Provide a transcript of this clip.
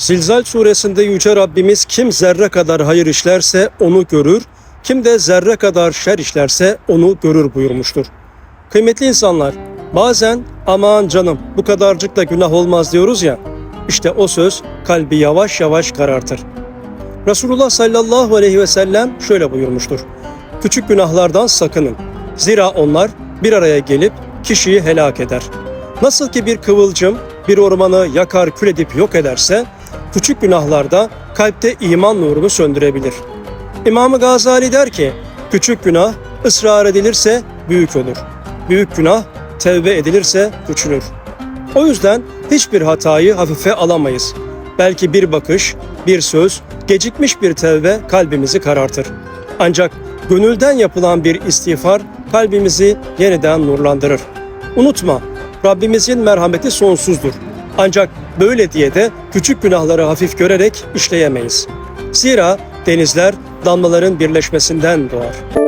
Zilzal suresinde Yüce Rabbimiz kim zerre kadar hayır işlerse onu görür, kim de zerre kadar şer işlerse onu görür buyurmuştur. Kıymetli insanlar, bazen aman canım bu kadarcık da günah olmaz diyoruz ya, işte o söz kalbi yavaş yavaş karartır. Resulullah sallallahu aleyhi ve sellem şöyle buyurmuştur. Küçük günahlardan sakının. Zira onlar bir araya gelip kişiyi helak eder. Nasıl ki bir kıvılcım bir ormanı yakar kül edip yok ederse, küçük günahlarda kalpte iman nurunu söndürebilir. İmam-ı Gazali der ki, küçük günah ısrar edilirse büyük olur. Büyük günah tevbe edilirse küçülür. O yüzden hiçbir hatayı hafife alamayız. Belki bir bakış, bir söz, gecikmiş bir tevbe kalbimizi karartır. Ancak gönülden yapılan bir istiğfar kalbimizi yeniden nurlandırır. Unutma, Rabbimizin merhameti sonsuzdur. Ancak böyle diye de küçük günahları hafif görerek işleyemeyiz. Zira denizler damlaların birleşmesinden doğar.